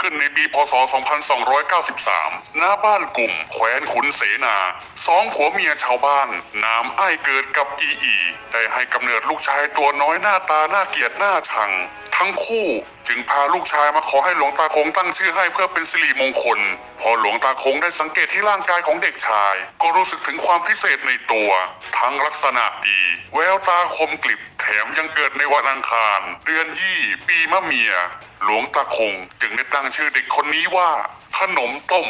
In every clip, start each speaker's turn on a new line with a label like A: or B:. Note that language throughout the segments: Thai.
A: ขึ้นในปีพศ 2293 ณ บ้านกลุ่ม แขวนขุนเสนา สองผัวเมียชาวบ้าน นามไอ้เกิดกับอีอี ได้ให้กำเนิดลูกชายตัวน้อยหน้าตาหน้าเกียดหน้าชัง ทั้งคู่ จึงพาลูกชายมาขอให้หลวงตาคงตั้งชื่อให้เพื่อเป็นสิริมงคล พอหลวงตาคงได้สังเกตที่ร่างกายของเด็กชาย ก็รู้สึกถึงความพิเศษในตัว ทั้งลักษณะดี แววตาคมกลิบ แถมยังเกิดในวันอังคาร เดือนยี่ ปีมะเมีย หลวงตาคงจึงได้ตั้งชื่อเด็กคนนี้ว่า ขนมต้ม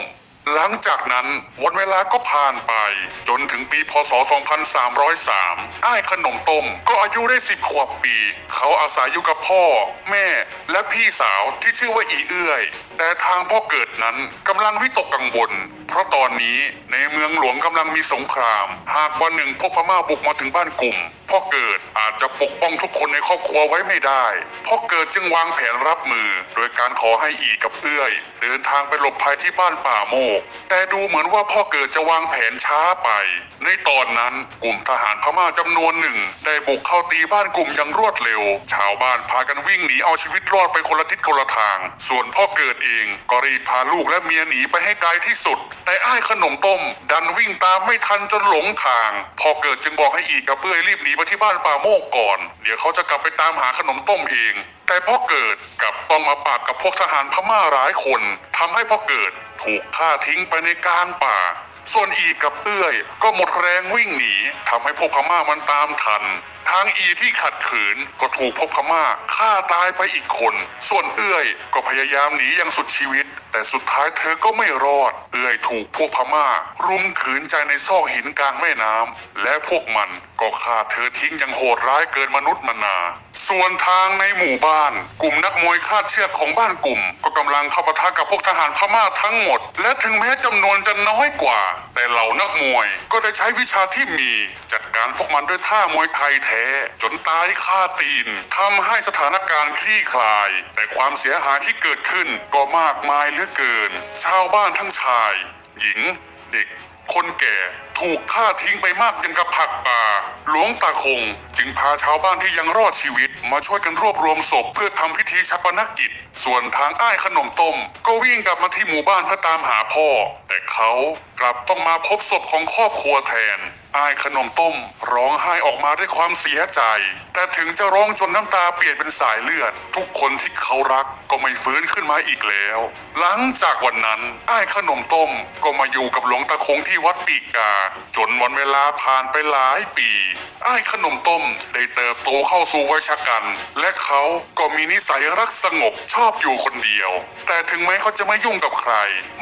A: หลังจากนั้นวันเวลาก็ผ่านไป จนถึงปีพศ 2303 อ้ายขนมต้มก็อายุได้ 10 ขวบปี เขาอาศัยอยู่กับพ่อ แม่ และพี่สาวที่ชื่อว่าอีเอื้อย แต่ทางพ่อเกิดนั้นกำลังวิตกกังวล เพราะตอนนี้ในเมืองหลวงกำลังมีสงคราม หากวันหนึ่งพวกพม่าบุกมาถึงบ้านกลุ่มพ่อเกิดอาจจะปกป้องทุกคนในครอบครัวไว้ไม่ได้พ่อเกิดจึงวางแผนรับมือ โดยการขอให้อีกับเอื้อย เดินทางไปหลบภัยที่บ้านป่าโมก แต่ดูเหมือนว่าพ่อเกิดจะวางแผนช้าไป ในตอนนั้นกลุ่มทหารพม่าจำนวนหนึ่ง ได้บุกเข้าตีบ้านกลุ่มอย่างรวดเร็ว ชาวบ้านพากันวิ่งหนีเอาชีวิตรอดไปคนละทิศคนละทาง ส่วนพ่อเกิดเองก็รีบพาลูกและเมียหนีไปให้ไกลที่สุดแต่อ้ายขนมต้ม ดันวิ่งตามไม่ทันจนหลงทาง พอเกิดจึงบอกให้อีกกับเพื่อยรีบหนีไปที่บ้านป่าโมกก่อน เดี๋ยวเขาจะกลับไปตามหาขนมต้มเอง แต่พ่อเกิดกลับต้องมาปากกับพวกทหารพม่าหลายคนทำให้พ่อเกิดถูกฆ่าทิ้งไปในกลางป่าส่วนอีกับเอื้อยก็หมดแรงวิ่งหนีทำให้พวกพม่ามันตามทัน ทางอีที่ขัดขืนก็ถูกพวกพม่าฆ่าตายไปอีกคน ส่วนเอื้อยก็พยายามหนีอย่างสุดชีวิต แต่สุดท้ายเธอก็ไม่รอด เอื้อยถูกพวกพม่า รุมขืนใจในซอกหินกลางแม่น้ำและพวกมันก็ฆ่าเธอทิ้งอย่างโหดร้ายเกินมนุษย์มนา ส่วนทางในหมู่บ้าน กลุ่มนักมวยคาดเชือกของบ้านกลุ่ม ก็กำลังเข้าปะทะกับพวกทหารพม่าทั้งหมด และถึงแม้จำนวนจะน้อยกว่า แต่เหล่านักมวยก็ได้ใช้วิชาที่มี จัดการพวกมันด้วยท่ามวยไทยแท้ จนตายคาตีนทำให้สถานการณ์คลี่คลาย แต่ความเสียหายที่เกิดขึ้นก็มากมายเหลือเกิน ชาวบ้านทั้งชายหญิง เด็ก คนแก่ ถูกฆ่าทิ้งไปมากยังกับผักป่า หลวงตาคง จึงพาชาวบ้านที่ยังรอดชีวิต มาช่วยกันรวบรวมศพเพื่อทำพิธีชัปนกิจ ส่วนทางอ้ายขนมต้ม ก็วิ่งกลับมาที่หมู่บ้านเพื่อตามหาพ่อ แต่เขากลับต้องมาพบศพของครอบครัวแทนอ้ายขนมต้ม ร้องไห้ออกมาด้วยความเสียใจ แต่ถึงจะร้องจนน้ำตาเปลี่ยนเป็นสายเลือด ทุกคนที่เขารักก็ไม่ฟื้นขึ้นมาอีกแล้ว หลังจากวันนั้นอ้ายขนมต้มก็มาอยู่กับหลวงตาคงที่วัดปีกาจนวันเวลาผ่านไปหลายปีอ้ายขนมต้มได้เติบโตเข้าสู่วัยชะกัน และเขาก็มีนิสัยรักสงบชอบอยู่คนเดียว แต่ถึงแม้เขาจะไม่ยุ่งกับใคร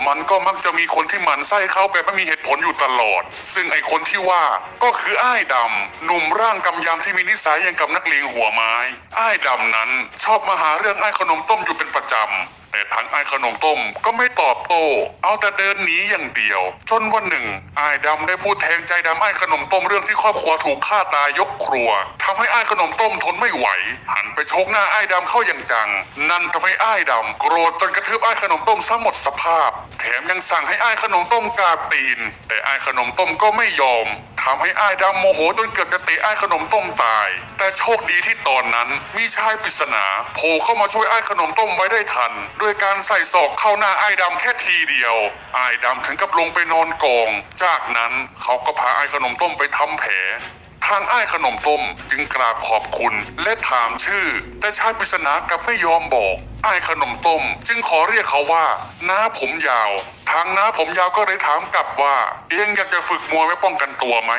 A: มันก็มักจะมีคนที่หมันไส้เขาแบบไม่มีเหตุผลอยู่ตลอด ซึ่งไอคนที่ว่าก็คืออ้ายดำหนุ่มร่างกำยำที่มีนิสัยอย่างกับนักเลงหัวไม้ อ้ายดำนั้นชอบมาหาเรื่องอ้ายขนมต้มอยู่เป็นประจำ แต่ทั้งไอ้ขนมต้มก็ไม่ตอบโต้เอาแต่เดินหนีอย่างเดียว จนวันหนึ่งไอ้ดำได้พูดแทงใจดำไอ้ขนมต้มเรื่องที่ครอบครัวถูกฆ่าตายยกครัวทำให้ไอ้ายขนมต้มทนไม่ไหว หันไปชกหน้าไอ้ดำเข้าอย่างจัง นั่นทำให้ไอ้ายดำโกรธจนกระทืบไอ้ขนมต้มซะหมดสภาพ แถมยังสั่งให้ไอ้ายขนมต้มกาตีน แต่ไอ้ายขนมต้มก็ไม่ยอมทำให้อ้ายดำโมโหจนเกือบจะเตะอ้ายขนมต้มตาย แต่โชคดีที่ตอนนั้น มีชายปริศนาโผล่เข้ามาช่วยอ้ายขนมต้มไว้ได้ทัน ด้วยการใส่ศอกเข้าหน้าอ้ายดำแค่ทีเดียวอ้ายดำถึงกับลงไปนอนกอง จากนั้นเขาก็พาอ้ายขนมต้มไปทำแผล ทางอ้ายขนมต้มจึงกราบขอบคุณและถามชื่อ แต่ชายปริศนากลับไม่ยอมบอกอ้ายขนมต้ม จึงขอเรียกเขาว่าน้าผมยาว ทางน้าผมยาวก็เลยถามกลับว่า เองอยากจะฝึกมวยไว้ป้องกันตัวไหม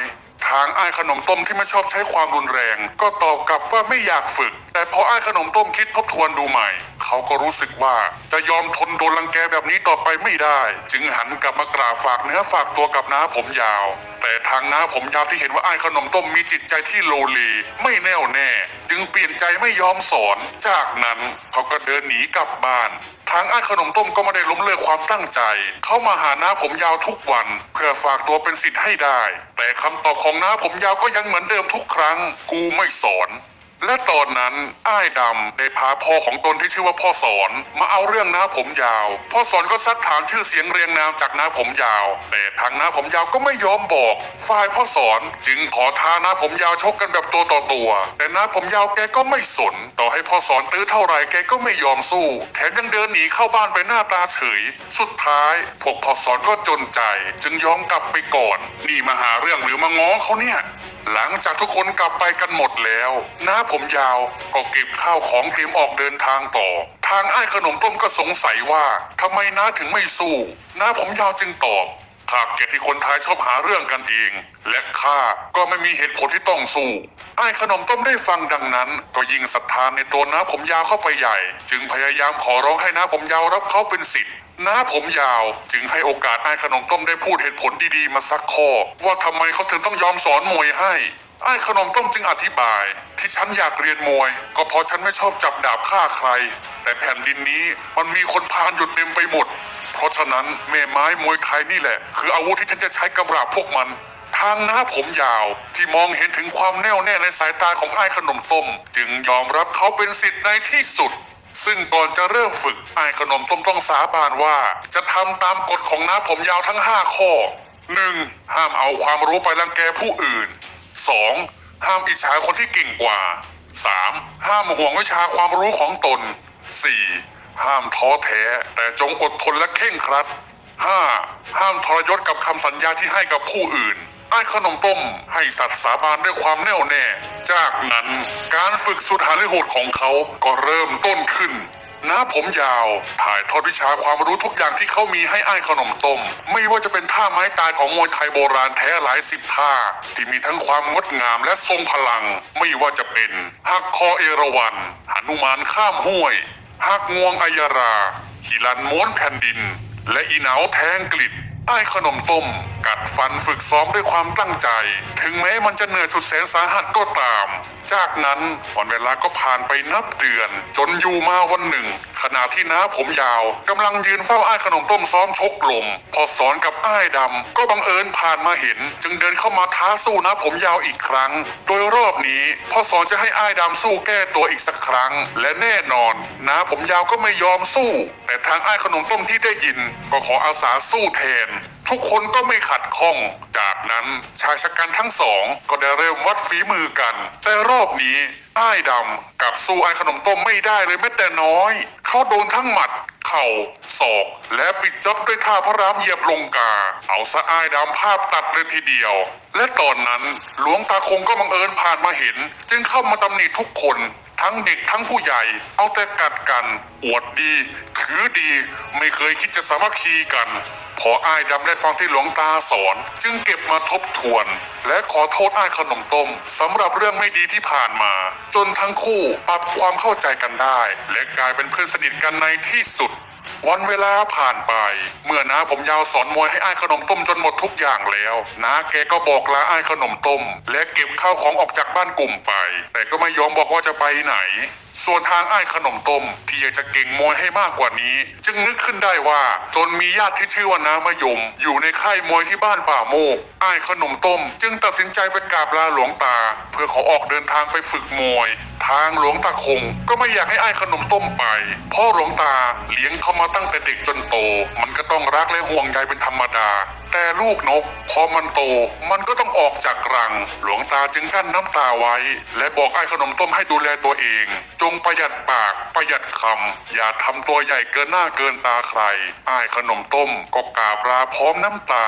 A: ทางอ้ายขนมต้มที่ไม่ชอบใช้ความรุนแรง ก็ตอบกลับว่าไม่อยากฝึก แต่พออ้ายขนมต้มคิดทบทวนดูใหม่ เขาก็รู้สึกว่าจะยอมทนโดนรังแกแบบนี้ต่อไปไม่ได้ จึงหันกลับมากราบฝากเนื้อฝากตัวกับน้าผมยาว ทางน้าผมยาวที่เห็นว่าอ้ายขนมต้มมีจิตใจที่โลเลไม่แน่วแน่ จึงเปลี่ยนใจไม่ยอมสอน จากนั้นเขาก็เดินหนีกลับบ้านทางอ้ายขนมต้มก็ไม่ได้ล้มเลิกความตั้งใจ เขามาหาน้าผมยาวทุกวัน เพื่อฝากตัวเป็นสิทธิ์ให้ได้ แต่คำตอบของน้าผมยาวก็ยังเหมือนเดิมทุกครั้ง กูไม่สอน และตอนนั้นอ้ายดำได้พาพ่อของตนที่ชื่อว่าพ่อสอนมาเอาเรื่องน้าผมยาว พ่อสอนก็ซักถามชื่อเสียงเรียงนามจากน้าผมยาว แต่ทางน้าผมยาวก็ไม่ยอมบอกฝ่ายพ่อสอนจึงขอท้าน้าผมยาวชกกันแบบตัวต่อตัว แต่น้าผมยาวแกก็ไม่สน ต่อให้พ่อสอนตื้อเท่าไรแกก็ไม่ยอมสู้ แถมยังเดินหนีเข้าบ้านไปหน้าตาเฉย สุดท้ายพวกพ่อสอนก็จนใจ จึงยอมกลับไปก่อน นี่มาหาเรื่องหรือมาง้อเขาเนี่ย หลังจากทุกคนกลับไปกันหมดแล้วน้าผมยาวก็เก็บข้าวของเตรียมออกเดินทางต่อ ทางไอ้ายขนมต้มก็สงสัยว่าทำไมน้าถึงไม่สู้น้าผมยาวจึงตอบข้าเกลียดที่คนไทยชอบหาเรื่องกันเอง และข้าก็ไม่มีเหตุผลที่ต้องสู้ไอ้ขนมต้มได้ฟังดังนั้น ก็ยิ่งศรัทธานในตัวน้าผมยาวเข้าไปใหญ่ จึงพยายามขอร้องให้น้าผมยาวรับเขาเป็นศิษ ย์น้าผมยาว จึงให้โอกาสไอ้ายขนมต้มได้พูดเหตุผลดีๆ มาสักข้อ ว่าทำไมเขาถึงต้องยอมสอนมวยให้ไอ้ขนมต้มจึงอธิบาย ที่ฉันอยากเรียนมวย ก็เพราะฉันไม่ชอบจับดาบฆ่าใคร แต่แผ่นดินนี้มันมีคนพาลอยู่เต็มไปหมด เพราะฉะนั้นแม่ไม้มวยไทยนี่แหละ คืออาวุธที่ฉันจะใช้กำราบพวกมัน ทางหน้าผมยาวที่มองเห็นถึงความแน่วแน่ในสายตาของไอ้ขนมต้ม จึงยอมรับเขาเป็นสิทธิ์ในที่สุด ซึ่งก่อนจะเริ่มฝึกไอ้ายขนมต้มต้องสาบานว่า จะทำตามกฎของน้าผมยาวทั้ง 5 ข้อ 1. ห้ามเอาความรู้ไปรังแกผู้อื่น 2. ห้ามอิจฉาคนที่เก่งกว่า 3. ห้ามห่วงวิชาความรู้ของตน 4. ห้ามท้อแท้แต่จงอดทนและเข่งครัด 5. ห้ามทรยศกับคำสัญญาที่ให้กับผู้อื่น ไอ้ขนมต้มให้สัตว์สาบานด้วยความแน่วแน่ จากนั้นการฝึกสุดหาริโหดของเขาก็เริ่มต้นขึ้นน้าผมยาว ถ่ายทอดวิชาความรู้ทุกอย่างที่เขามีให้ไอ้ายขนมต้ม ไม่ว่าจะเป็นท่าไม้ตายของมวยไทยโบราณแท้หลายสิบท่า ที่มีทั้งความงดงามและทรงพลัง ไม่ว่าจะเป็นหักคอเอราวัณหนุมานข้ามห้วยหักงวงอัยราหิรันม้วนแผ่นดิน และอีหนาวแทงกลิด ไอ้ขนมต้ม กัดฟันฝึกซ้อมด้วยความตั้งใจ ถึงแม้มันจะเหนื่อยสุดแสนสาหัสก็ตาม จากนั้นวันเวลาก็ผ่านไปนับเดือน จนอยู่มาวันหนึ่ง ขณะที่น้าผมยาวกำลังยืนเฝ้าไอ้ขนมต้มซ้อมชกลม พอสอนกับไอ้ดำก็บังเอิญผ่านมาเห็น จึงเดินเข้ามาท้าสู้น้าผมยาวอีกครั้ง โดยรอบนี้พอสอนจะให้ไอ้ดำสู้แก้ตัวอีกสักครั้ง และแน่นอนน้าผมยาวก็ไม่ยอมสู้ แต่ทางไอ้ขนมต้มที่ได้ยิน ก็ขออาสาสู้แทนทุกคนก็ไม่ขัดข้อง จากนั้นชายชะกันทั้งสอง ก็ได้เริ่มวัดฝีมือกัน แต่รอบนี้อ้ายดำกับสู้ไอ้ขนมต้มไม่ได้เลยแม้แต่น้อย เขาโดนทั้งหมัด เข่าศอก และปิดจ็อบด้วยท่าพระรามเหยียบลงกา เอาซะอ้ายดำภาพตัดเลยทีเดียว และตอนนั้นหลวงตาคงก็บังเอิญผ่านมาเห็น จึงเข้ามาตำหนิทุกคน ทั้งเด็กทั้งผู้ใหญ่ เอาแต่กัดกัน อวดดี ถือดี ไม่เคยคิดจะสามัคคีกัน พออ้ายดำได้ฟังที่หลวงตาสอน จึงเก็บมาทบทวน และขอโทษอ้ายขนมต้มสำหรับเรื่องไม่ดีที่ผ่านมา จนทั้งคู่ปรับความเข้าใจกันได้ และกลายเป็นเพื่อนสนิทกันในที่สุด วันเวลาผ่านไป เมื่อน้าผมยาวสอนมวยให้อ้ายขนมต้มจนหมดทุกอย่างแล้วน้าแกก็บอกลาอ้ายขนมต้ม และเก็บข้าวของออกจากบ้านกลุ่มไป แต่ก็ไม่ยอมบอกว่าจะไปไหนส่วนทางอ้ายขนมต้มที่อยากจะเก่งมวยให้มากกว่านี้ จึงนึกขึ้นได้ว่าจนมีญาติที่ชื่อว่าน้ามะยม อยู่ในค่ายมวยที่บ้านป่าโมกอ้ายขนมต้ม จึงตัดสินใจไปกราบลาหลวงตา เพื่อขอออกเดินทางไปฝึกมวย ทางหลวงตาคง ก็ไม่อยากให้อ้ายขนมต้มไปพ่อหลวงตาเลี้ยงเขามาตั้งแต่เด็กจนโต มันก็ต้องรักและห่วงใยเป็นธรรมดา แต่ลูกนกพอมันโตมันก็ต้องออกจากรัง หลวงตาจึงกั้นน้ำตาไว้ และบอกไอ้ขนมต้มให้ดูแลตัวเอง จงประหยัดปากประหยัดคำอย่าทำตัวใหญ่เกินหน้าเกินตาใครไอ้ขนมต้มก็กราบลาพร้อมน้ำตา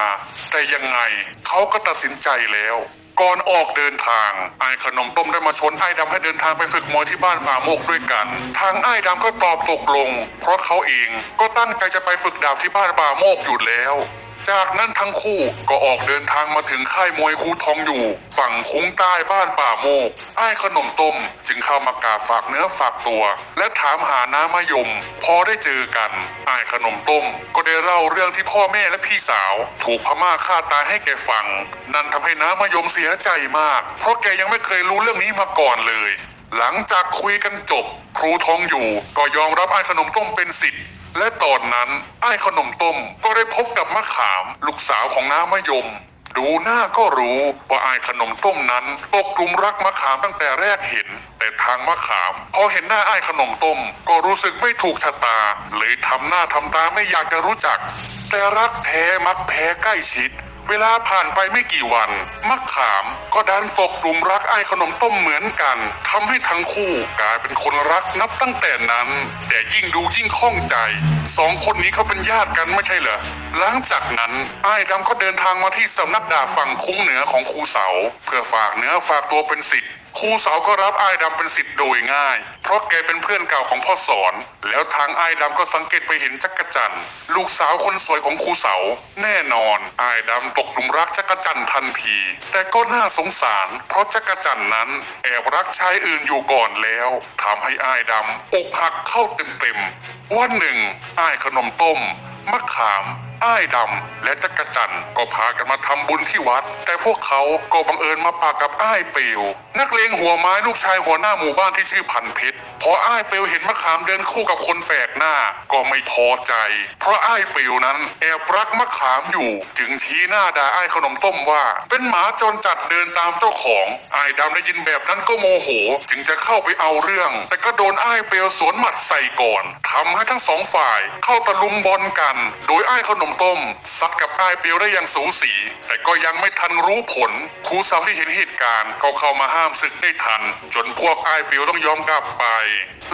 A: แต่ยังไงเขาก็ตัดสินใจแล้วก่อนออกเดินทางไอ้ขนมต้มได้มาชนไอ้ดำให้เดินทางไปฝึกมวยที่บ้านป่าโมกด้วยกัน ทางไอ้ดำก็ตอบตกลง เพราะเขาเองก็ตั้งใจจะไปฝึกดาบที่บ้านป่าโมกอยู่แล้ว จากนั้นทั้งคู่ก็ออกเดินทางมาถึงค่ายมวยครูทองอยู่ ฝั่งคุ้งใต้บ้านป่าโมกไอ้ายขนมต้มจึงเข้ามากราบฝากเนื้อฝากตัว และถามหาน้ามะยม พอได้เจอกันไอ้ายขนมต้ม ก็ได้เล่าเรื่องที่พ่อแม่และพี่สาว ถูกพม่าฆ่าตายให้แกฟัง นั่นทำให้น้ามะยมเสียใจมาก เพราะแกยังไม่เคยรู้เรื่องนี้มาก่อนเลย หลังจากคุยกันจบ ครูทองอยู่ก็ยอมรับไอ้ายขนมต้มเป็นสิทธิ์ และตอนนั้นไอ้ขนมต้มก็ได้พบกับมะขาม ลูกสาวของน้ามะยม ดูหน้าก็รู้ว่าไอ้ขนมต้มนั้นตกกลุ่มรักมะขามตั้งแต่แรกเห็น แต่ทางมะขามพอเห็นหน้าไอ้ขนมต้ม ก็รู้สึกไม่ถูกชะตา เลยทำหน้าทำตาไม่อยากจะรู้จัก แต่รักแท้มักแพ้ใกล้ชิด เวลาผ่านไปไม่กี่วัน มักขามก็ดันตกดุมรักไอ้ขนมต้มเหมือนกันทำให้ทั้งคู่กลายเป็นคนรักนับตั้งแต่นั้น แต่ยิ่งดูยิ่งข้องใจ สองคนนี้เขาเป็นญาติกันไม่ใช่เหรอ หลังจากนั้นไอ้ดำก็เดินทางมาที่สำนักดาบฝั่งคุ้งเหนือของครูเสา เพื่อฝากเนื้อฝากตัวเป็นศิษย์ ครูเสาก็รับไอ้ดำเป็นสิทธิ์โดยง่าย เพราะแกเป็นเพื่อนเก่าของพ่อสอน แล้วทางไอ้ดำก็สังเกตไปเห็นจักรจันทร์ลูกสาวคนสวยของครูเสา แน่นอนไอ้ดำตกหลุมรักจักรจันทร์ทันที แต่ก็น่าสงสาร เพราะจักรจันทร์นั้น แอบรักชายอื่นอยู่ก่อนแล้วทำให้ไอ้ดำอกหักเข้าเต็มๆวันหนึ่งไอ้ขนมต้มมะขามอ้ายดำและจักรจันทร์ก็พากันมาทำบุญที่วัด แต่พวกเขาก็บังเอิญมาปากกับอ้ายเปลวนักเลงหัวไม้ลูกชายหัวหน้าหมู่บ้านที่ชื่อพันเพชรพออ้ายเปลวเห็นมะขามเดินคู่กับคนแปลกหน้าก็ไม่พอใจ เพราะอ้ายเปลวนั้นแอบรักมะขามอยู่ จึงชี้หน้าด่าอ้ายขนมต้มว่า เป็นหมาจรจัดเดินตามเจ้าของอ้ายดำได้ยินแบบนั้นก็โมโห จึงจะเข้าไปเอาเรื่อง แต่ก็โดนอ้ายเปลวสวนหมัดใส่ก่อนทำให้ทั้งสองฝ่ายเข้าตะลุมบอลกัน โดยอ้ายขนมต้มซัดกับไอ้เปลวได้อย่างสูสี แต่ก็ยังไม่ทันรู้ผลครูสาวที่เห็นเหตุการณ์ก็เข้ามาห้ามศึกได้ทัน จนพวกไอ้เปลวต้องยอมกลับไป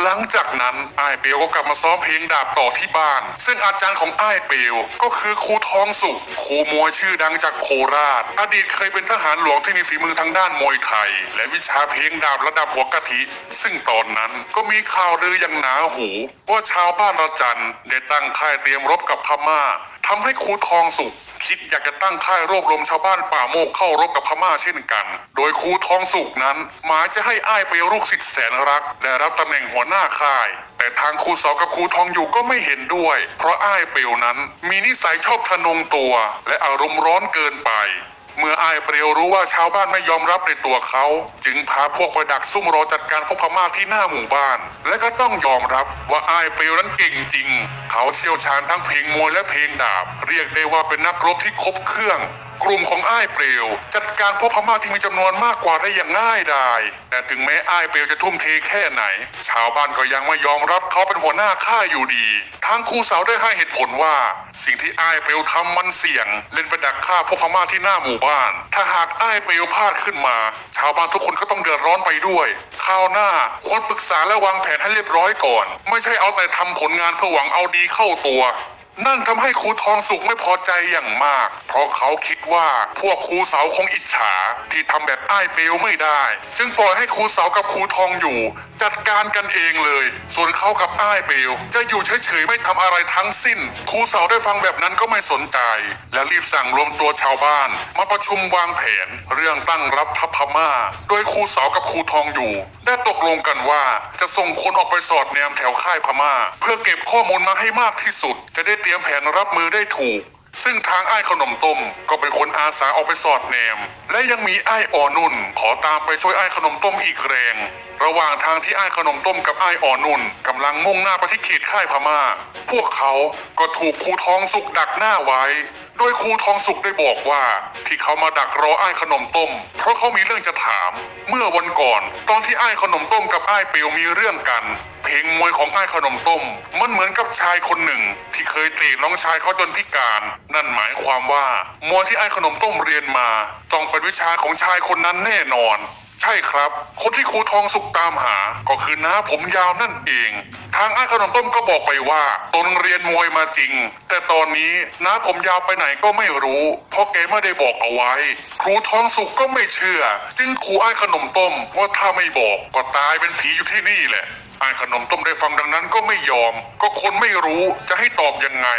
A: หลังจากนั้นไอ้เปลวก็กลับมาซ้อมเพลงดาบต่อที่บ้าน ซึ่งอาจารย์ของไอ้เปลวก็คือครูทองสุขครูมวยชื่อดังจากโคราช อดีตเคยเป็นทหารหลวงที่มีฝีมือทางด้านมวยไทย และวิชาเพลงดาบระดับหัวกะทิ ซึ่งตอนนั้นก็มีข่าวลืออย่างหนาหู ว่าชาวบ้านระจันได้ตั้งค่ายเตรียมรบกับพม่าทำให้ครูทองสุขคิดอยากจะตั้งค่ายรวบรวมชาวบ้านป่าโมกเข้ารบกับพม่าเช่นกัน โดยครูทองสุกนั้น หมายจะให้อ้ายไปลูกศิษย์แสนรัก และรับตำแหน่งหัวหน้าค่าย แต่ทางครูสากับครูทองอยู่ก็ไม่เห็นด้วย เพราะอ้ายเปลวนั้น มีนิสัยชอบทะนงตัว และอารมณ์ร้อนเกินไป เมื่ออายเปรียวรู้ว่าชาวบ้านไม่ยอมรับในตัวเขา จึงพาพวกไปดักซุ่มรอจัดการพวกพม่าที่หน้าหมู่บ้าน และก็ต้องยอมรับว่าอายเปรียวนั้นเก่งจริง เขาเชี่ยวชาญทั้งเพลงมวยและเพลงดาบ เรียกได้ว่าเป็นนักรบที่ครบเครื่อง กลุ่มของอ้ายเปลว จัดการพวกพม่าที่มีจำนวนมากกว่าได้อย่างง่ายดายแต่ถึงแม้อ้ายเปลวจะทุ่มเทแค่ไหน ชาวบ้านก็ยังไม่ยอมรับเขาเป็นหัวหน้าค่าอยู่ดีทางครูสาวได้ให้เหตุผลว่า สิ่งที่อ้ายเปลวทำมันเสี่ยง เล่นไปดักฆ่าพวกพม่าที่หน้าหมู่บ้าน ถ้าหากอ้ายเปลวพลาดขึ้นมา ชาวบ้านทุกคนก็ต้องเดือดร้อนไปด้วยคราวหน้าควรปรึกษาและวางแผนให้เรียบร้อยก่อน ไม่ใช่เอาแต่ทำผลงานเพื่อหวังเอาดีเข้าตัว นั่นทำให้ครูทองสุกไม่พอใจอย่างมาก เพราะเขาคิดว่าพวกครูเสาคงอิจฉา ที่ทำแบบอ้ายเปลวไม่ได้ จึงปล่อยให้ครูเสากับครูทองอยู่ จัดการกันเองเลย ส่วนเขากับอ้ายเปลวจะอยู่เฉยๆไม่ทำอะไรทั้งสิ้น ครูเสาได้ฟังแบบนั้นก็ไม่สนใจ และรีบสั่งรวมตัวชาวบ้าน มาประชุมวางแผน เรื่องตั้งรับทัพพม่า โดยครูเสากับครูทองอยู่ ได้ตกลงกันว่าจะส่งคนออกไปสอดแนมแถวค่ายพม่า เพื่อเก็บข้อมูลมาให้มากที่สุด จะได้เตรียมียมแผนรับมือได้ถูก ซึ่งทางไอ้ายขนมต้มก็เป็นคนอาสาออกไปสอดแนม และยังมีไอ้ายอ่อนุ่น ขอตามไปช่วยไอ้ายขนมต้มอีกแรง ระหว่างทางที่ไอ้ายขนมต้มกับไอ้ายอ่อนุ่นกำลังมุ่งหน้าไปที่เขตค่ายพม่า พวกเขาก็ถูกครูทองสุกดักหน้าไว้ โดยครูทองสุกได้บอกว่า ที่เขามาดักรอไอ้ายขนมต้ม เพราะเขามีเรื่องจะถาม เมื่อวันก่อน ตอนที่ไอ้ายขนมต้มกับไอ้ายเปียวมีเรื่องกัน เพลงมวยของไอ้ขนมต้ม มันเหมือนกับชายคนหนึ่ง ที่เคยเตะน้องชายเขาจนพิการ นั่นหมายความว่ามวยที่ไอ้ขนมต้มเรียนมา ต้องเป็นวิชาของชายคนนั้นแน่นอน ใช่ครับ คนที่ครูทองสุกตามหา ก็คือน้าผมยาวนั่นเอง ทางไอ้ขนมต้มก็บอกไปว่าตนเรียนมวยมาจริง แต่ตอนนี้น้าผมยาวไปไหนก็ไม่รู้ เพราะแกไม่ได้บอกเอาไว้ ครูทองสุกก็ไม่เชื่อ จึงขู่ไอ้ขนมต้มว่าถ้าไม่บอกก็ตายเป็นผีอยู่ที่นี่แหละ ไอ้ขนมต้มได้ฟังดังนั้นก็ไม่ยอม ก็คนไม่รู้จะให้ตอบยังไง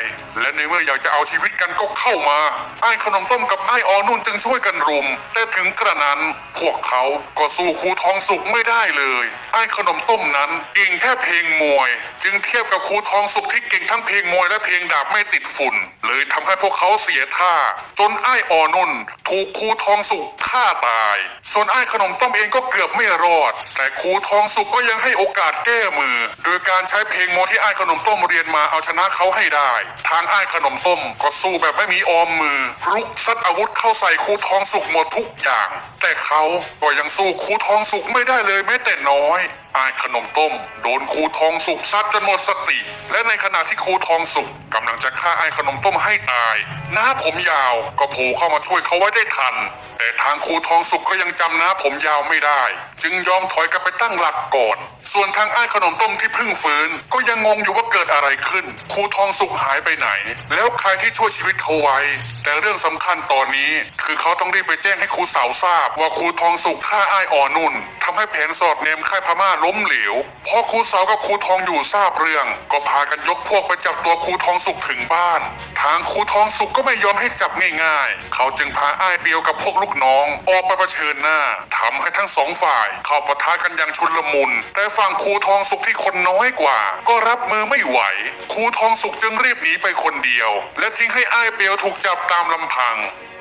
A: และในเมื่ออยากจะเอาชีวิตกันก็เข้ามาไอ้ขนมต้มกับไอ้ออนุ่นจึงช่วยกันรุม แต่ถึงกระนั้นพวกเขาก็สู้ครูทองสุกไม่ได้เลยไอ้ขนมต้มนั้นเก่งแค่เพลงมวย จึงเทียบกับครูทองสุกที่เก่งทั้งเพลงมวยและเพลงดาบไม่ติดฝุ่น เลยทำให้พวกเขาเสียท่า จนไอ้ออนุนถูกครูทองสุกฆ่าตาย ส่วนไอ้ขนมต้มเองก็เกือบไม่รอด แต่ครูทองสุกก็ยังให้โอกาสแก้มือ โดยการใช้เพลงโมที่ไอ้ขนมต้มเรียนมาเอาชนะเขาให้ได้ ทางไอ้ขนมต้มก็สู้แบบไม่มีออมมือ รุกซัดอาวุธเข้าใส่ครูทองสุกหมดทุกอย่าง แต่เขาก็ยังสู้ครูทองสุกไม่ได้เลยแม้แต่น้อย อายขนมต้ม โดนครูทองสุกซัดจนหมดสติ และในขณะที่ครูทองสุกกำลังจะฆ่าไอ้ขนมต้มให้ตาย หน้าผมยาวก็โผล่เข้ามาช่วยเขาไว้ได้ทัน แต่ทางครูทองสุกก็ยังจำหน้าผมยาวไม่ได้ จึงยอมถอยกลับไปตั้งหลักก่อน ส่วนทางไอ้ขนมต้มที่เพิ่งฟื้น ก็ยังงงอยู่ว่าเกิดอะไรขึ้น ครูทองสุกหายไปไหน แล้วใครที่ช่วยชีวิตเขาไว้ แต่เรื่องสำคัญตอนนี้ คือเขาต้องรีบไปแจ้งให้ครูสาวทราบว่าครูทองสุกฆ่าไอ้อ่อนุ่น ทำให้แผนสอดเนมค่ายพม่าล้มเหลวพอครูสาวกับครูทองอยู่ทราบเรื่อง ก็พากันยกพวกไปจับตัวครูทองสุกถึงบ้าน ทางครูทองสุกก็ไม่ยอมให้จับง่ายๆ เขาจึงพาไอ้ายเปียวกับพวกลูกน้องออกไปเผชิญหน้าทำให้ทั้งสองฝ่าย เข้าปะทะกันอย่างชุลมุน แต่ฝั่งครูทองสุกที่คนน้อยกว่า ก็รับมือไม่ไหว ครูทองสุกจึงรีบหนีไปคนเดียว และทิ้งให้อ้ายเปียวถูกจับตามลำพัง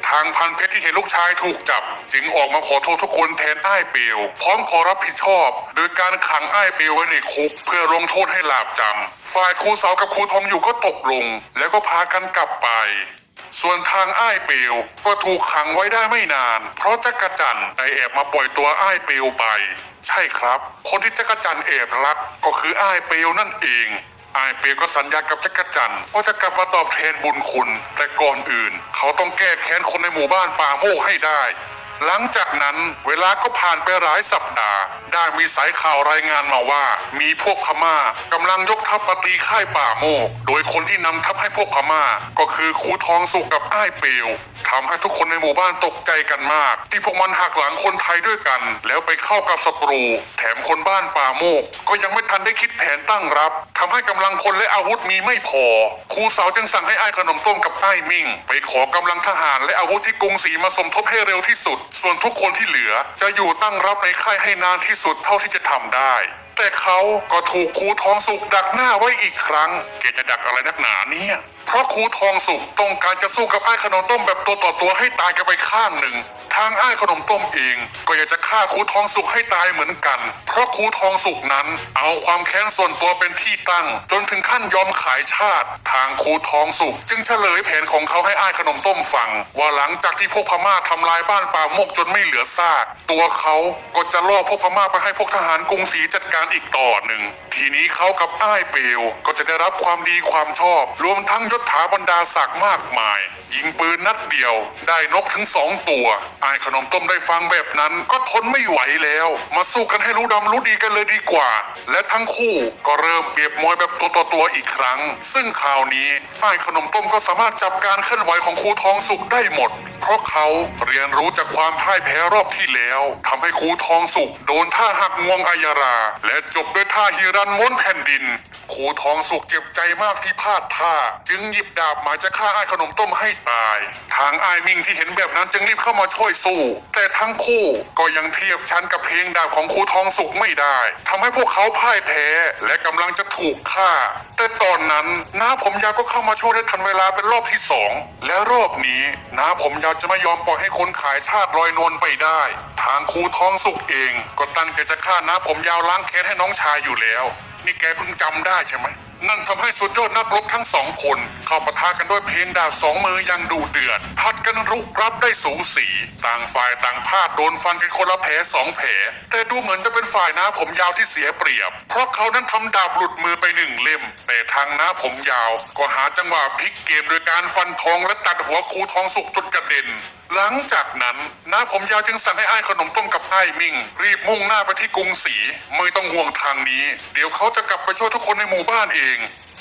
A: ทางพันเพชรที่เห็นลูกชายถูกจับ จึงออกมาขอโทษทุกคนแทนอ้ายเปียว พร้อมขอรับผิดชอบ โดยการขังอ้ายเปียวไว้ในคุก เพื่อลงโทษให้หลาบจำฝ่ายครูสาวกับครูทองอยู่ก็ตกลง แล้วก็พากันกลับไปส่วนทางอ้ายเปียวก็ถูกขังไว้ได้ไม่นาน เพราะจักรจันได้แอบมาปล่อยตัวอ้ายเปียวไป ใช่ครับ คนที่จักรจันแอบรักก็คืออ้ายเปียวนั่นเอง อายเปียก็สัญญากับจักรจันทร์ว่าจะกลับมาตอบแทนบุญคุณ แต่ก่อนอื่น เขาต้องแก้แค้นคนในหมู่บ้านป่าโมกให้ได้ หลังจากนั้นเวลาก็ผ่านไปหลายสัปดาห์ ได้มีสายข่าวรายงานมาว่า มีพวกพม่ากำลังยกทัพมาตีค่ายป่าโมก โดยคนที่นำทัพให้พวกพม่า ก็คือครูทองสุกกับอ้ายเปียว ทำให้ทุกคนในหมู่บ้านตกใจกันมาก ที่พวกมันหักหลังคนไทยด้วยกัน แล้วไปเข้ากับศัตรู แถมคนบ้านป่าโมก ก็ยังไม่ทันได้คิดแผนตั้งรับทำให้กำลังคนและอาวุธมีไม่พอ ครูสาวจึงสั่งให้อ้ายขนมต้มกับอ้ายมิ่ง ไปขอกำลังทหารและอาวุธที่กรุงศรีมาสมทบให้เร็วที่สุด ส่วนทุกคนที่เหลือ จะอยู่ตั้งรับในค่ายให้นานที่สุดเท่าที่จะทำได้แต่เขาก็ถูกครูทองสุกดักหน้าไว้อีกครั้งแกจะดักอะไรนักหนาเนี่ย เพราะครูทองสุกต้องการจะสู้กับไอ้ขนมต้มแบบตัวต่อตัวให้ตายกันไปข้างหนึ่ง ทางไอ้ายขนมต้มเอง ก็อยากจะฆ่าครูทองสุกให้ตายเหมือนกัน เพราะครูทองสุกนั้น เอาความแค้นส่วนตัวเป็นที่ตั้ง จนถึงขั้นยอมขายชาติ ทางครูทองสุกจึงเฉลยแผนของเขาให้อ้ายขนมต้มฟัง ว่าหลังจากที่พวกพม่าทำลายบ้านป่าโมกจนไม่เหลือซาก ตัวเขาก็จะล่อพวกพม่าไปให้พวกทหารกรุงศรีจัดการอีกต่อหนึ่ง ทีนี้เขากับอ้ายเปลวก็จะได้รับความดีความชอบ รวมทั้งยศถาบรรดาศักดิ์มากมาย ยิงปืนนัดเดียว ได้นกถึงสองตัวอ้ายขนมต้มได้ฟังแบบนั้น ก็ทนไม่ไหวแล้ว มาสู้กันให้รู้ดำรู้ดีกันเลยดีกว่า และทั้งคู่ก็เริ่มเปรียบมวยแบบตัวต่อตัวอีกครั้ง ซึ่งคราวนี้อ้ายขนมต้มก็สามารถจับการเคลื่อนไหวของครูทองสุกได้หมด เพราะเขาเรียนรู้จากความพ่ายแพ้รอบที่แล้วทำให้ครูทองสุกโดนท่าหักงวงอายารา และจบด้วยท่าฮิรันม้วนแผ่นดิน ครูทองสุกเจ็บใจมากที่พลาดท่า จึงหยิบดาบมาจะฆ่าอ้ายขนมต้มให้ตาย ทางอ้ายมิ่งที่เห็นแบบนั้นจึงรีบเข้ามาช่วยสู้ แต่ทั้งคู่ก็ยังเทียบชั้นกับเพลงดาบของครูทองสุกไม่ได้ทำให้พวกเขาพ่ายแพ้และกำลังจะถูกฆ่า แต่ตอนนั้นน้าผมยาวก็เข้ามาช่วยได้ทันเวลาเป็นรอบที่สองและรอบนี้น้าผมยาวจะไม่ยอมปล่อยให้คนขายชาติลอยนวลไปได้ ทางครูทองสุกเอง ก็ตั้งใจจะฆ่าน้าผมยาวล้างแค้นให้น้องชายอยู่แล้ว นี่แกเพิ่งจำได้ใช่ไหม นั่นทำให้สุดยอดนักรบทั้งสองคน เข้าปะทะกันด้วยเพลงดาบสองมืออยังดูเดือด พัดกันรุกรับได้สูสี ต่างฝ่ายต่างพลาดโดนฟันกันคนละแผลสองแผลแต่ดูเหมือนจะเป็นฝ่ายน้าผมยาวที่เสียเปรียบ เพราะเขานั้นทำดาบหลุดมือไปหนึ่งเล่ม แต่ทางน้าผมยาว ก็หาจังหวะพลิกเกมโดยการฟันทองและตัดหัวครูทองสุกจนกระเด็น หลังจากนั้นน้าผมยาวจึงสั่งให้อ้ายขนมต้มกับอ้ายมิ่ง รีบมุ่งหน้าไปที่กรุงศรีไม่ต้องห่วงทางนี้ เดี๋ยวเขาจะกลับไปช่วยทุกคนในหมู่บ้านเอง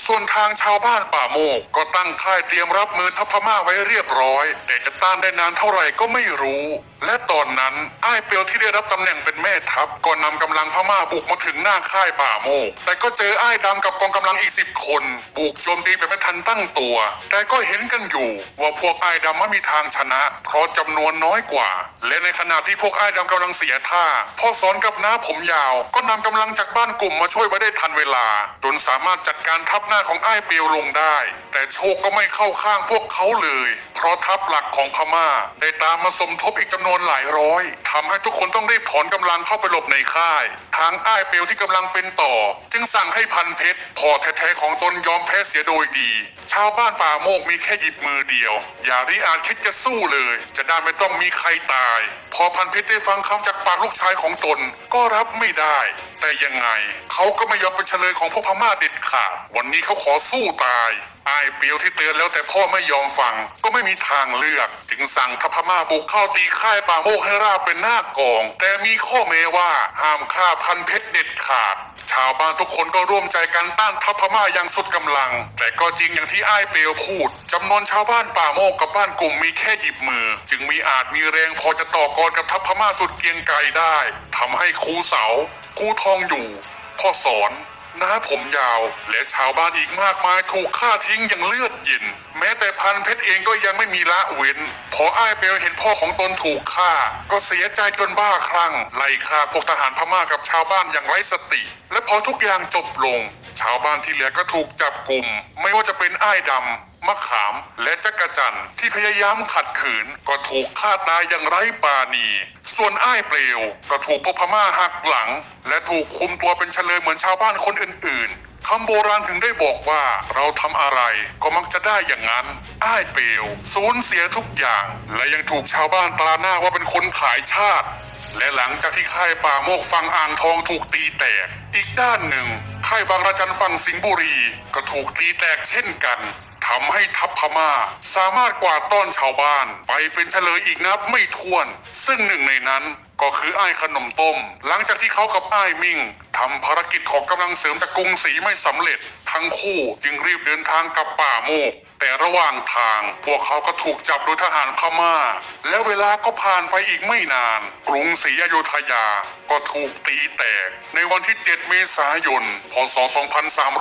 A: ส่วนทางชาวบ้านป่าโมกก็ตั้งค่ายเตรียมรับมือทัพพม่าไว้เรียบร้อย แต่จะต้านได้นานเท่าไหร่ก็ไม่รู้ และตอนนั้นอ้ายเปียวที่ได้รับตำแหน่งเป็นแม่ทัพก็นำกำลังพม่าบุกมาถึงหน้าค่ายป่าโมก แต่ก็เจออ้ายดำกับกองกำลังอีกสิบคน บุกโจมตีแบบไม่ทันตั้งตัว แต่ก็เห็นกันอยู่ว่าพวกอ้ายดำไม่มีทางชนะ เพราะจำนวนน้อยกว่า และในขณะที่พวกอ้ายดำกำลังเสียท่าพ่อสอนกับน้าผมยาว ก็นำกำลังจากบ้านกลุ่มมาช่วยไว้ได้ทันเวลา จนสามารถจัดการทัพหน้าของอ้ายเปียวลงได้ แต่โชคก็ไม่เข้าข้างพวกเขาเลย เพราะทัพหลักของพม่า ได้ตามมาสมทบอีกจำนวนหลายร้อยทำให้ทุกคนต้องรีบถอนกำลังเข้าไปหลบในค่าย ทางอ้ายเปียวที่กำลังเป็นต่อ จึงสั่งให้พันเพชรพ่อแท้ๆของตนยอมแพ้เสียโดยดี ชาวบ้านป่าโมกมีแค่หยิบมือเดียว อย่าริอาจคิดจะสู้เลย จะได้ไม่ต้องมีใครตาย พอพันเพชรได้ฟังคำจากปากลูกชายของตนก็รับไม่ได้ แต่ยังไง เขาก็ไม่ยอมเป็นเฉลยของพวกพม่าเด็ดขาด วันนี้เขาขอสู้ตาย อายเปียวที่เตือนแล้วแต่พ่อไม่ยอมฟัง ก็ไม่มีทางเลือก จึงสั่งทัพพม่าบุกเข้าตีค่ายป่าโมกให้ราบเป็นหน้ากอง แต่มีข้อแม้ว่าห้ามฆ่าพันเพชรเด็ดขาด ชาวบ้านทุกคนก็ร่วมใจกันต้านทัพพม่าอย่างสุดกำลัง แต่ก็จริงอย่างที่อ้ายเปียวพูดจำนวนชาวบ้านป่าโมกกับบ้านกลุ่มมีแค่หยิบมือ จึงมีอาจมีแรงพอจะต่อกรกับทัพพม่าสุดเกียงไกรได้ทำให้ครูเสาครูทองอยู่ พ่อสอน น้าผมยาว และชาวบ้านอีกมากมายถูกฆ่าทิ้งอย่างเลือดเย็น แม้แต่พันเพชรเองก็ยังไม่มีละเว้น พออ้ายเปลเห็นพ่อของตนถูกฆ่า ก็เสียใจจนบ้าคลั่งไล่ฆ่าพวกทหารพม่ากับชาวบ้านอย่างไร้สติ และพอทุกอย่างจบลง ชาวบ้านที่เหลือก็ถูกจับกลุ่ม ไม่ว่าจะเป็นอ้ายดำ มะขามและจักรจันที่พยายามขัดขืนก็ถูกฆ่าตายอย่างไร้ปาณี ส่วนอ้ายเปลวก็ถูกพวกพม่าหักหลัง และถูกคุมตัวเป็นเฉลยเหมือนชาวบ้านคนอื่นๆคำโบราณถึงได้บอกว่าเราทำอะไรก็มักจะได้อย่างนั้น อ้ายเปลวสูญเสียทุกอย่าง และยังถูกชาวบ้านตราหน้าว่าเป็นคนขายชาติ และหลังจากที่ค่ายป่าโมกฝั่งอ่างทองถูกตีแตก อีกด้านหนึ่งค่ายบางระจันฝั่งสิงห์บุรี ก็ถูกตีแตกเช่นกัน ทำให้ทัพพม่า สามารถกวาดต้อนชาวบ้าน ไปเป็นเฉลยอีกนับไม่ถ้วน ซึ่งหนึ่งในนั้นก็คืออ้ายขนมต้ม หลังจากที่เขากับอ้ายมิ่งทำภารกิจของกำลังเสริมจากกรุงศรีไม่สำเร็จ ทั้งคู่จึงรีบเดินทางกลับป่าโมก แต่ระหว่างทาง พวกเขาก็ถูกจับโดยทหารพม่า และเวลาก็ผ่านไปอีกไม่นาน กรุงศรีอยุธยา ก็ถูกตีแตก ในวันที่ 7 เมษายน พศ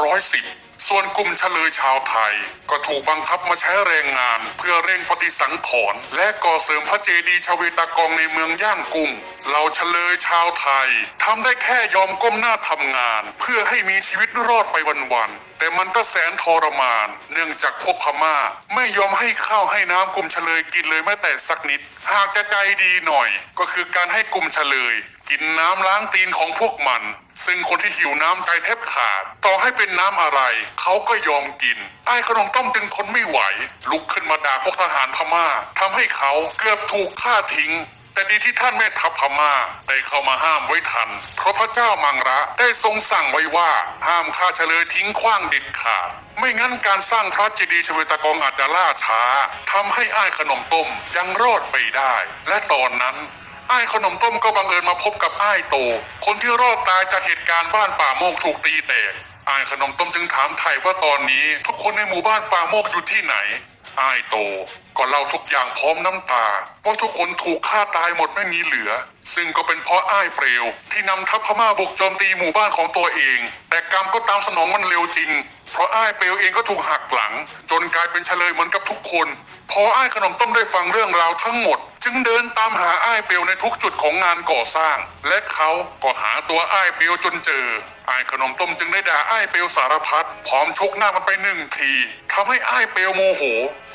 A: 2310 ส่วนกลุ่มเฉลยชาวไทย ก็ถูกบังคับมาใช้แรงงาน เพื่อเร่งปฏิสังขรณ์และก่อเสริมพระเจดีย์ชเวตากองในเมืองย่างกุ้งเราเฉลยชาวไทยทำได้แค่ยอมก้มหน้าทำงาน เพื่อให้มีชีวิตรอดไปวันๆแต่มันก็แสนทรมาน เนื่องจากพวกพม่า ไม่ยอมให้ข้าวให้น้ำกลุ่มเฉลยกินเลยแม้แต่สักนิด หากจะใจดีหน่อย ก็คือการให้กลุ่มเฉลย กินน้ำล้างตีนของพวกมัน ซึ่งคนที่หิวน้ำใจแทบขาด ต่อให้เป็นน้ำอะไร เขาก็ยอมกิน ไอ้ขนมต้มจึงทนไม่ไหว ลุกขึ้นมาด่าพวกทหารพม่าทำให้เขาเกือบถูกฆ่าทิ้งแต่ดีที่ท่านแม่ทัพพม่าได้เข้ามาห้ามไว้ทัน เพราะพระเจ้ามังระได้ทรงสั่งไว้ว่าห้ามฆ่าเฉลยทิ้งขว้างเด็ดขาด ไม่งั้นการสร้างพระเจดีย์ชเวตากองอาจจะล่าช้าทำให้อ้ายขนมต้มยังรอดไปได้ และตอนนั้น อ้ายขนมต้มก็บังเอิญมาพบกับอ้ายโต คนที่รอดตายจากเหตุการณ์บ้านป่าโมกถูกตีแตกอ้ายขนมต้มจึงถามไถ่ว่าตอนนี้ ทุกคนในหมู่บ้านป่าโมกอยู่ที่ไหนอ้ายโต ก็เล่าทุกอย่างพร้อมน้ำตาว่าทุกคนถูกฆ่าตายหมดไม่มีเหลือ ซึ่งก็เป็นเพราะอ้ายเปลว ที่นำทัพพม่าบุกโจมตีหมู่บ้านของตัวเอง แต่กรรมก็ตามสนองมันเร็วจริง เพราะอ้ายเปลวเองก็ถูกหักหลัง จนกลายเป็นเฉลยเหมือนกับทุกคน พออ้ายขนมต้มได้ฟังเรื่องราวทั้งหมด จึงเดินตามหาอ้ายเปลวในทุกจุดของงานก่อสร้าง และเขาก็หาตัวอ้ายเปลวจนเจออ้ายขนมต้มจึงได้ด่าอ้ายเปลวสารพัดพร้อมชกหน้ามันไปหนึ่งทีทำให้อ้ายเปลวโมโห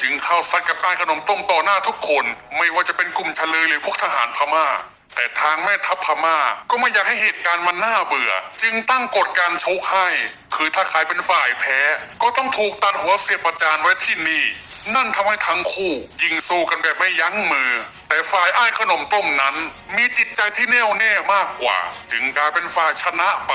A: จึงเข้าซัดกับอ้ายขนมต้มต่อหน้าทุกคน ไม่ว่าจะเป็นกลุ่มเฉลยหรือพวกทหารพม่า แต่ทางแม่ทัพพม่าก็ไม่อยากให้เหตุการณ์มันน่าเบื่อ จึงตั้งกฎการชกให้ คือถ้าใครเป็นฝ่ายแพ้ ก็ต้องถูกตัดหัวเสียบประจานไว้ที่นี่ นั่นทำให้ทั้งคู่ยิงสู้กันแบบไม่ยั้งมือ แต่ฝ่ายอ้ายขนมต้มนั้น มีจิตใจที่แน่วแน่มากกว่า จึงกลายเป็นฝ่ายชนะไป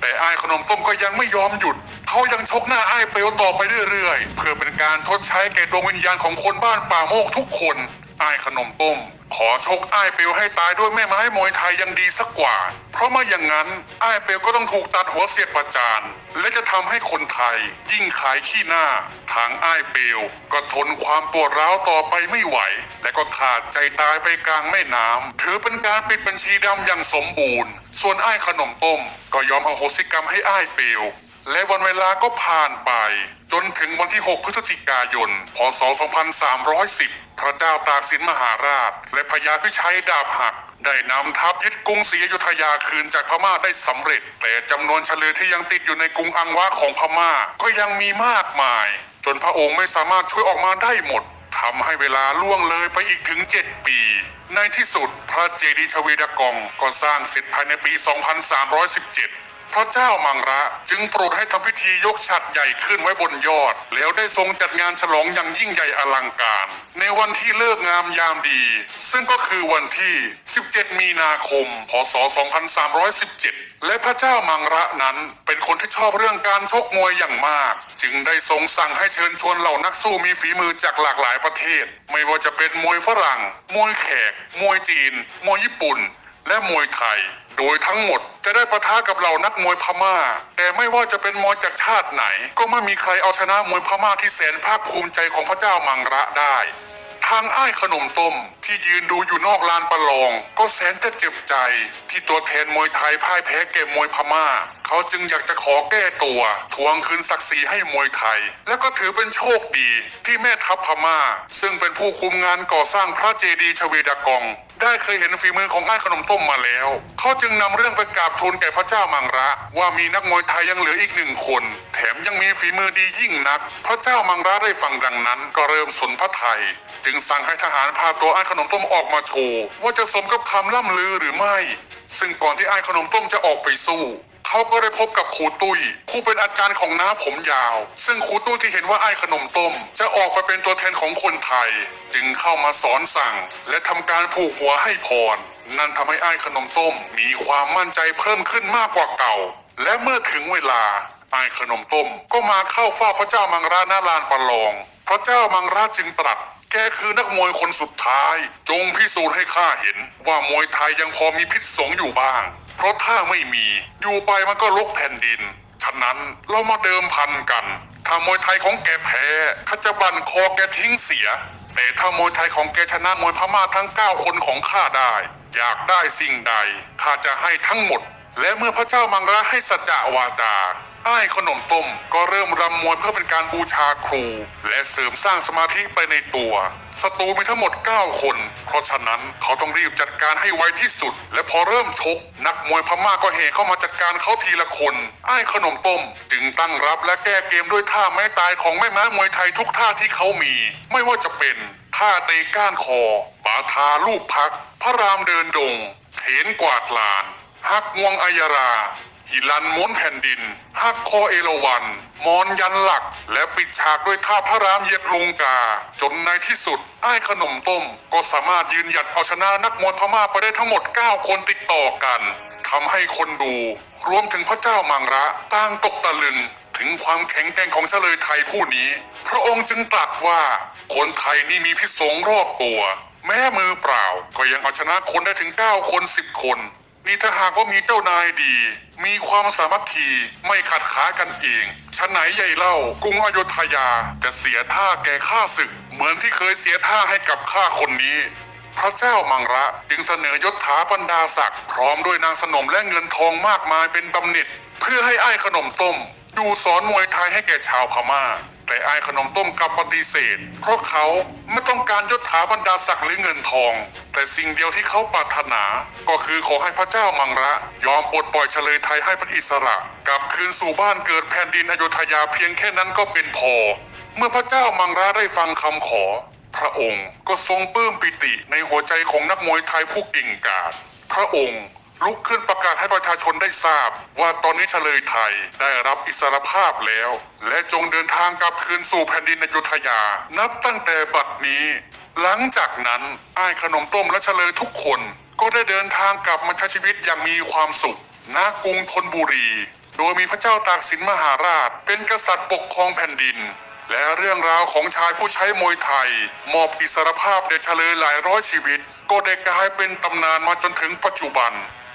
A: แต่อ้ายขนมต้มก็ยังไม่ยอมหยุด เขายังชกหน้าอ้ายเปลวต่อไปเรื่อยๆ เพื่อเป็นการทดใช้แก่ดวงวิญญาณของคนบ้านป่าโมกทุกคนอ้ายขนมต้ม ขอชกอ้ายเปียวให้ตายด้วยแม่ไม้มวยไทยยังดีสักกว่า เพราะไม่อย่างนั้นอ้ายเปียวก็ต้องถูกตัดหัวเสียดประจาน และจะทำให้คนไทย ยิ่งขายขี้หน้า ทางอ้ายเปียวก็ทนความปวดร้าวต่อไปไม่ไหว และก็ขาดใจตายไปกลางแม่น้ำถือเป็นการปิดบัญชีดำอย่างสมบูรณ์ ส่วนอ้ายขนมต้ม ก็ยอมอโหสิกรรมให้อ้ายเปียว และวันเวลาก็ผ่านไป จนถึงวันที่ 6 พฤศจิกายน พศ 2310 พระเจ้าตากสินมหาราช และพญาพิชัยดาบหัก ได้นำทัพยึดกรุงศรีอยุธยาคืนจากพม่าได้สำเร็จ แต่จำนวนเฉลือที่ยังติดอยู่ในกรุงอังวะของพม่าก็ยังมีมากมาย จนพระองค์ไม่สามารถช่วยออกมาได้หมดทำให้เวลาล่วงเลยไปอีกถึง 7 ปี ในที่สุดพระเจดีย์ชเวดากองก็สร้างเสร็จภายในปี 2317 พระเจ้ามังระ จึงโปรดให้ทำพิธียกฉัดใหญ่ขึ้นไว้บนยอด แล้วได้ทรงจัดงานฉลองอย่างยิ่งใหญ่อลังการ ในวันที่เลิกงามยามดี ซึ่งก็คือวันที่ 17 มีนาคม พศ 2317 และพระเจ้ามังระนั้นเป็นคนที่ชอบเรื่องการชกมวยอย่างมาก จึงได้ทรงสั่งให้เชิญชวนเหล่านักสู้มีฝีมือจากหลากหลายประเทศ ไม่ว่าจะเป็นมวยฝรั่ง มวยแขก มวยจีน มวยญี่ปุ่น และมวยไทย โดยทั้งหมดจะได้ประทะกับเหล่านักมวยพม่า แต่ไม่ว่าจะเป็นมวยจากชาติไหน ก็ไม่มีใครเอาชนะมวยพม่าที่แสนภาคภูมิใจของพระเจ้ามังระได้ ทางอ้ายขนมต้มที่ยืนดูอยู่นอกลานประลอง ก็แสนจะเจ็บใจ ที่ตัวแทนมวยไทยพ่ายแพ้แก่มวยพม่า เขาจึงอยากจะขอแก้ตัวทวงคืนศักดิ์ศรีให้มวยไทย และก็ถือเป็นโชคดีที่แม่ทัพพม่า ซึ่งเป็นผู้คุมงานก่อสร้างพระเจดีย์ชเวดากอง ได้เคยเห็นฝีมือของอ้ายขนมต้มมาแล้ว เขาจึงนำเรื่องไปกราบทูลแก่พระเจ้ามังระ ว่ามีนักมวยไทยยังเหลืออีกหนึ่งคน แถมยังมีฝีมือดียิ่งนัก พระเจ้ามังระได้ฟังดังนั้น ก็เริ่มสนพระไทย จึงสั่งให้ทหารพาตัวไอ้ขนมต้มออกมาโชว์ว่าจะสมกับคำล่ำลือหรือไม่ ซึ่งก่อนที่ไอ้ขนมต้มจะออกไปสู้เขาก็ได้พบกับครูตุ้ยผู้เป็นอาจารย์ของน้าผมยาว ซึ่งครูตุ้ยที่เห็นว่าไอ้ขนมต้ม จะออกไปเป็นตัวแทนของคนไทย จึงเข้ามาสอนสั่ง และทำการผูกหัวให้พร นั่นทำให้ไอ้ขนมต้มมีความมั่นใจเพิ่มขึ้นมากกว่าเก่า และเมื่อถึงเวลาไอ้ขนมต้ม ก็มาเข้าเฝ้าพระเจ้ามังราหน้าลานประลอง พระเจ้ามังราจึงตรัส แกคือนักมวยคนสุดท้าย จงพิสูจน์ให้ข้าเห็น ว่ามวยไทยยังพอมีพิษสงอยู่บ้าง เพราะถ้าไม่มี อยู่ไปมันก็ลกแผ่นดิน ฉะนั้นเรามาเดิมพันกัน ถ้ามวยไทยของแกแพ้ข้าจะบั่นคอแกทิ้งเสีย แต่ถ้ามวยไทยของแกชนะมวยพม่าทั้ง 9 คนของข้าได้ อยากได้สิ่งใดข้าจะให้ทั้งหมด และเมื่อพระเจ้ามังระให้สัจจวาจา อ้ายขนมต้มก็เริ่มรำมวยเพื่อเป็นการบูชาครู และเสริมสร้างสมาธิไปในตัวศัตรูมีทั้งหมด 9 คน เพราะฉะนั้นเขาต้องรีบจัดการให้ไวที่สุด และพอเริ่มชก นักมวยพม่าก็เฮเข้ามาจัดการเขาทีละคน อ้ายขนมต้ม จึงตั้งรับและแก้เกมด้วยท่าไม้ตายของแม่ไม้มวยไทยทุกท่าที่เขามี ไม่ว่าจะเป็นท่าเตะก้านคอบาทาลูกพัก พระรามเดินดง เถนกวาดลาน หักงวงอัยรา หิลันม้วนแผ่นดินหักคอเอราวันมอนยันหลัก และปิดฉากด้วยท่าพระรามเหยียดลุงกา จนในที่สุดอ้ายขนมต้ม ก็สามารถยืนหยัดเอาชนะนักมวยพม่าไปได้ทั้งหมด 9 คนติดต่อกันทำให้คนดู รวมถึงพระเจ้ามังระต่างตกตะลึงถึงความแข็งแกร่งของเฉลยไทยผู้นี้ พระองค์จึงตรัสว่าคนไทยนี่มีพิษสงรอบตัว แม้มือเปล่าก็ยังเอาชนะคนได้ถึง 9 คน 10 คน นี่ถ้าหากว่ามีเจ้านายดี มีความสามัคคีไม่ขัดขากันเองชะไหนใหญ่เล่ากรุงอโยธยาจะเสียท่าแก่ข้าศึก เหมือนที่เคยเสียท่าให้กับข้าคนนี้ พระเจ้ามังระจึงเสนอยศถาบรรดาศักดิ์พร้อมด้วยนางสนมและเงินทองมากมายเป็นบำเหน็จเพื่อให้อ้ายขนมต้ม ดูสอนมวยไทยให้แก่ชาวพม่า แต่อ้ายขนมต้มกลับปฏิเสธ เพราะเขาไม่ต้องการยศถาบรรดาศักดิ์หรือเงินทอง แต่สิ่งเดียวที่เขาปรารถนา ก็คือขอให้พระเจ้ามังระ ยอมปลดปล่อยเฉลยไทยให้เป็นอิสระ กลับคืนสู่บ้านเกิดแผ่นดินอโยธยาเพียงแค่นั้นก็เป็นพอ เมื่อพระเจ้ามังระได้ฟังคำขอ พระองค์ก็ทรงปลื้มปิติในหัวใจของนักมวยไทยผู้เก่งกาจพระองค์ ลุกขึ้นประกาศให้ประชาชนได้ทราบ ว่าตอนนี้เฉลยไทยได้รับอิสรภาพแล้ว และจงเดินทางกลับคืนสู่แผ่นดินอยุธยา นับตั้งแต่บัดนี้ หลังจากนั้นอ้ายขนมต้มและเฉลยทุกคน ก็ได้เดินทางกลับมาใช้ชีวิตอย่างมีความสุขณกรุงธนบุรี โดยมีพระเจ้าตากสินมหาราช เป็นกษัตริย์ปกครองแผ่นดิน และเรื่องราวของชายผู้ใช้มวยไทย มอบอิสรภาพแด่เฉลยหลายร้อยชีวิต ก็ได้กลายเป็นตำนานมาจนถึงปัจจุบัน